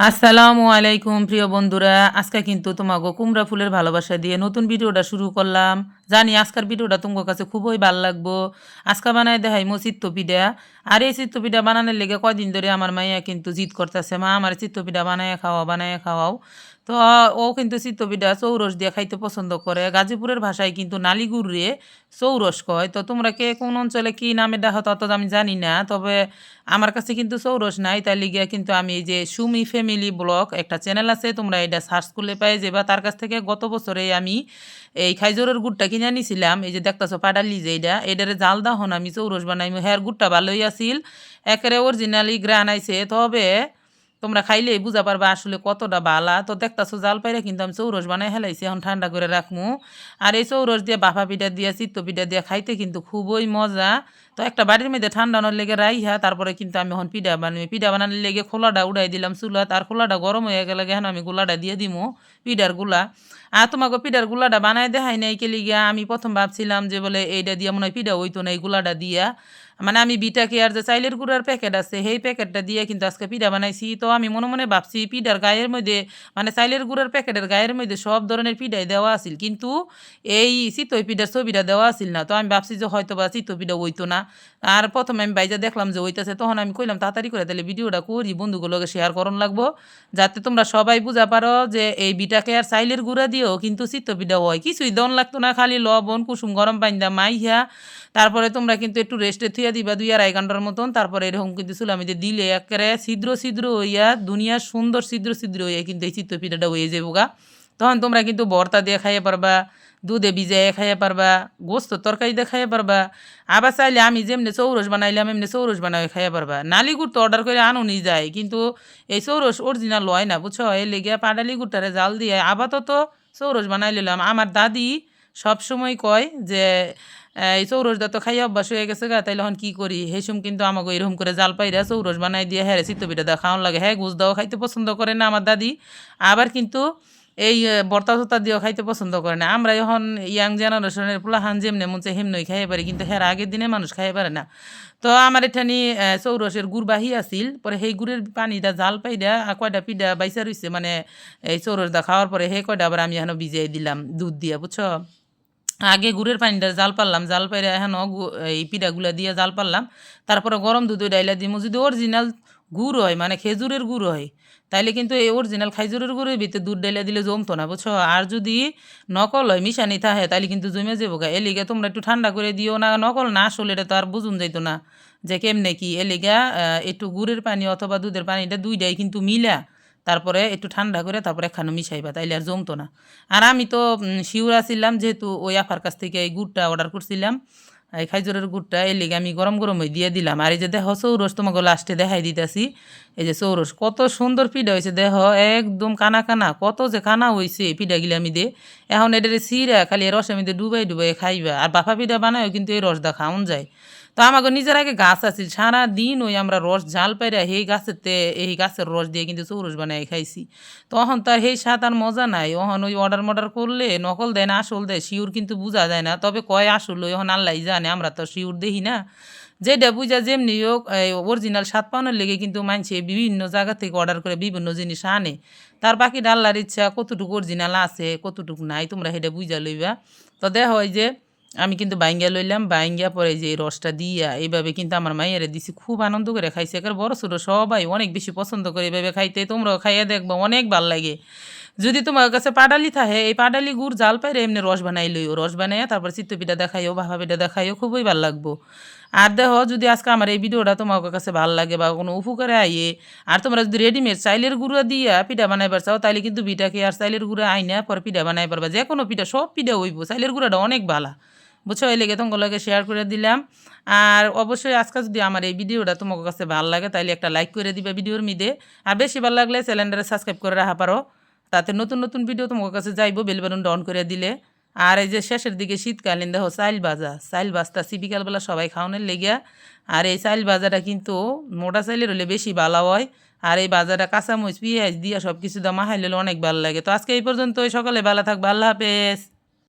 আসসালামু আলাইকুম, প্রিয় বন্ধুরা। আজকে কিন্তু তোমাকে কুমড়া ফুলের ভালোবাসা দিয়ে নতুন ভিডিওটা শুরু করলাম। জানি আজকের ভিডিওটা তোমার কাছে খুবই ভালো লাগবো। আজকে বানায় দেখাই মো চিত্তপিঠা। আর এই চিত্তপিঠা বানানোর লেগে কদিন ধরে আমার মাইয়া কিন্তু জিদ করতেছে, মা, আমার চিত্তপিঠা বানায় খাওয়া বানায় খাওয়াও। তো ও কিন্তু চিত্তপিঠা চৌরস দিয়ে খাইতে পছন্দ করে। গাজীপুরের ভাষায় কিন্তু নালিগুড় রে চৌরস কয়। তো তোমরা কে কোন অঞ্চলে কি নামে দেখো তত আমি জানি না, তবে আমার কাছে কিন্তু চৌরস নাই। তাই লিগে কিন্তু আমি এই যে সুমি ফ্যামিলি ব্লগ একটা চ্যানেল আছে, তোমরা এটা সার্চ করলে পাই যে বা তার কাছ থেকে গত বছরে আমি এই খাইজোরের গুড়টা কিনে নিছিলাম। এই যে দেখতেছো পাডালি যে এটা এটারে জাল দাহন আমি চৌরস বানাই হেয়ার গুড়টা ভালোই আছিল, একেবারে অরিজিনালি গ্রান আইছে। তবে তোমরা খাইলেই বুঝা পারবা আসলে কতটা বালা। তো দেখতাছো জাল পাইরে কিন্তু আমি চৌরস বানাই হেলাইছি এখন ঠান্ডা করে রাখমু। আর এই চৌরস দিয়ে বাফা পিঠা দিয়ে, চিত্ত পিঠা দিয়ে খাইতে কিন্তু খুবই মজা। তো একটা বাড়ির মধ্যে ঠান্ডানোর লেগে রাইহা, তারপরে কিন্তু আমি এখন পিঠা বানাই। পিঠা বানানোর লেগে খোলাটা উড়াই দিলাম চুলাত, আর খোলাটা গরম হয়ে গেলে এখন আমি গোলাটা দিয়ে দিমু পিঠারগুলা। আর তোমাকে পিঠার গুলাটা বানাই দেখাই নাই কে গিয়া আমি প্রথম ভাবছিলাম যে বলে এইটা দিয়ে মনে হয় পিঠা হইতো না, এই গুলাটা দিয়া। মানে আমি বিটা কেয়ার যে চাইলের গুঁড়ার প্যাকেট আছে, সেই প্যাকেটটা দিয়ে কিন্তু আজকে পিঠা বানাইছি। তো আমি মনে মনে ভাবছি পিঠার গায়ের মধ্যে মানে চাইলের গুঁড়ার প্যাকেটের গায়ের মধ্যে সব ধরনের পিঠাই দেওয়া আছিল। কিন্তু এই চিতই পিঠার ছবিটা দেওয়া আছিল না। তো আমি ভাবছি যে হয়তো বা চিতই পিঠা হইতো না। আর প্রথমে আমি বাইজা দেখলাম যে হইতেছে, তখন আমি কইলাম, তাড়াতাড়ি করে তাহলে ভিডিওটা করি, বন্ধুগুলোকে শেয়ার করন লাগবো। যাতে তোমরা সবাই বুঝা পারো যে এই বিটাকে আর চাইলের গুঁড়া দিয়েও কিন্তু চিত্ত পিঠা হয়। কিছুই দন লাগতো না, খালি লবণ, কুসুম, গরম পানি দা মাইহা তারপরে তোমরা কিন্তু একটু রেস্টে থুইয়া দিবা দুই আড়াই ঘণ্টার মতন। তারপরে এরকম কিন্তু সুলামিতে দিলে একেবারে ছিদ্র ছিদ্র হইয়া দুনিয়ার সুন্দর ছিদ্র ছিদ্র হইয়া কিন্তু এই চিত্ত পিঠাটা হয়ে যাব গা। তখন তোমরা কিন্তু ভর্তা দিয়ে খাইয়ে পারবা, দুধে ভিজাইয়ে খাইয়ে পারবা, গোস্ত তরকারি দিয়ে খাইয়ে পারবা। আবার চাইলে আমি যেমনি চৌরস বানাইলাম, এমনি চৌরস বানাই খাইয়ে পারবা। নালি গুড় তো অর্ডার করে আনো নি যায়, কিন্তু এই চৌরস অরিজিনাল লয় না, বুঝছ? এই লেগে পাডালি গুড়টারে জাল দিয়ে আপাতত চৌরস বানাই নিলাম আমার দাদি সব সময় কয় যে, এই চৌরস দা তো খাইয়া অভ্যাস হয়ে গেছে গা, তাইলে এখন কি করি? হেসুম কিন্তু আমাকে এরকম করে জাল পাইরা চৌরস বানাই দিয়ে হ্যাঁ চিত্ত পিঠা দা খাওয়ান লাগে। হ্যাঁ গুছ দাও, খাইতে পছন্দ করে না আমার দাদি। আবার কিন্তু এই বর্তা চর্তা দিয়েও খাইতে পছন্দ করে না। আমরা এখন ইয়াং জেনারেশনের পোলাহান যেমনি মনছে হেমনই খাইয়ে পারি, কিন্তু হ্যাঁ আগের দিনে মানুষ খাইয়ে পারে না। তো আমার এখানে চৌরসের গুড় বাহি আছিল, পরে সেই গুড়ের পানিটা জাল পাই পাইডা কয়টা পিঠা বাইসা রইছে মানে এই চৌরস দা খাওয়ার পরে সেই কয়টা আবার আমি এখন ভিজাই দিলাম দুধ দিয়া, বুঝছ? আগে গুড়ের পানিটা জাল পারলাম, জাল পাইরে এখন এই পিঠাগুলা দিয়ে জাল পারলাম। তারপরে গরম দুধ ডাইলা দিমু, যদি অরিজিনাল গুড় হয় মানে খেজুরের গুড় হয়। তাইলে কিন্তু এই অরিজিনাল খাইজুরের গুড়ের ভিতরে দুধ ডাইলা দিলে জমতো না, বুঝছ? আর যদি নকল হয়, মিশানি থাকে তাইলে কিন্তু জমে যাব গা। এলিগা তোমরা একটু ঠান্ডা করে দিও না, নকল না আসলে এটা তো আর বুঝুন যাইতো না যে কেমনে কি। এলিগা একটু গুড়ের পানি অথবা দুধের পানিটা দুইটাই কিন্তু মিলা, তারপরে একটু ঠান্ডা করে তারপরে একখানো মিশাইবা, তাইলে আর জমতো না। আর আমি তো শিউর ছিলাম যেহেতু ওই আফার কাছ থেকে এই গুড়টা অর্ডার করছিলাম। এই খাইজরের গুড়টা এই আমি গরম গরম হয়ে দিয়ে দিলাম। আর এই যে দেখো, চৌরস তোমাকে লাস্টে দেখাই দিতেছি। এই যে চৌরস কত সুন্দর পিঠা হয়েছে দেহ একদম কানা কানা, কত যে কানা হয়েছে পিঠাগুলি আমি দে। এখন এটার সিরা খালি রসের মধ্যে ডুবাই ডুবাই খাইবা। আর বাফা পিঠা বানায়ও কিন্তু এই রসটা খাওন যায়। তো আমাকে নিজের আগে গাছ আছে সারা দিন ওই আমরা রস ঝাল পাইরা সেই গাছেতে, এই গাছের রস দিয়ে কিন্তু চৌরস বানাই খাইছি। তখন তার সেই স্বাদ আর মজা নাই। ওহন ওই অর্ডার মর্ডার করলে নকল দেয় না, আসল দেয়, শিউর কিন্তু বোঝা যায় না। তবে কয় আসল, ওই এখন আল্লাহ জানে, আমরা তো শিউর দেখি না। যেটা বুঝা যেমনি হোক অরিজিনাল স্বাদ পাওয়ানোর লেগে কিন্তু মানছে বিভিন্ন জায়গা থেকে অর্ডার করে বিভিন্ন জিনিস আনে। তার বাকি ডাল্লার ইচ্ছা কতটুকু অরিজিনাল আছে, কতটুকু নাই, তোমরা সেটা বুঝা লইবা। তো দেখা হয় যে আমি কিন্তু বাইঙ্গা লইলাম, বাইঙ্গা পরে যে রসটা দিয়া, এইভাবে কিন্তু আমার মাইয়ারে দিছি, খুব আনন্দ করে খাইছে। একার বড় ছোটো সবাই অনেক বেশি পছন্দ করে এইভাবে খাইতে, তোমরাও খাইয়া দেখব, অনেক ভালো লাগে। যদি তোমার কাছে পাডালি থাকে, এই পাডালি গুড় জাল পাইরে এমনি রস বানাই লইও, রস বানাইয়া তারপর চিত্তপিঠা দেখাইও ভাবা পিঠা দেখাইও, খুবই ভালো লাগবো। আর দেখো, যদি আজকে আমার এই ভিডিওটা তোমার কাছে ভালো লাগে বা কোনো উপকারে আইয়ে, আর তোমরা যদি রেডিমেড চাইলের গুঁড়া দিয়া পিঠা বানাইবার চাও তাহলে কিন্তু পিঠা পিঠাকে আর চাইলের গুঁড়া আইনা, পর পিঠা বানাই পারবা যে কোনো পিঠা, সব পিঠা হইব। চাইলের গুঁড়াটা অনেক ভালো বুঝছ? এই লেগে তোমাকে শেয়ার করে দিলাম। আর অবশ্যই আজকে যদি আমার এই ভিডিওটা তোমার কাছে ভালো লাগে তাহলে একটা লাইক করে দিবে ভিডিওর মিদে। আর বেশি ভালো লাগলে চ্যানেলটা সাবস্ক্রাইব করে রাখা পারো। তাতে নতুন নতুন ভিডিও তোমার কাছে যাইবো বেল বাটনটা করে দিলে। আর এই যে শেষের দিকে শীতকালীন, দেখো চাইল বাজা চাইল ভাজতাছি বিকালবেলা সবাই খাওয়ানোর লেগিয়া। আর এই চাইল বাজাটা কিন্তু মোটা চাইলের হলে বেশি ভালো হয়। আর এই বাজারটা কাঁচামরিচ, পিঁয়াজ দিয়ে সব কিছু দামা হাইলে অনেক ভালো লাগে। তো আজকে এই পর্যন্ত সকালে ভালো থাক আল্লাহ হাফেজ।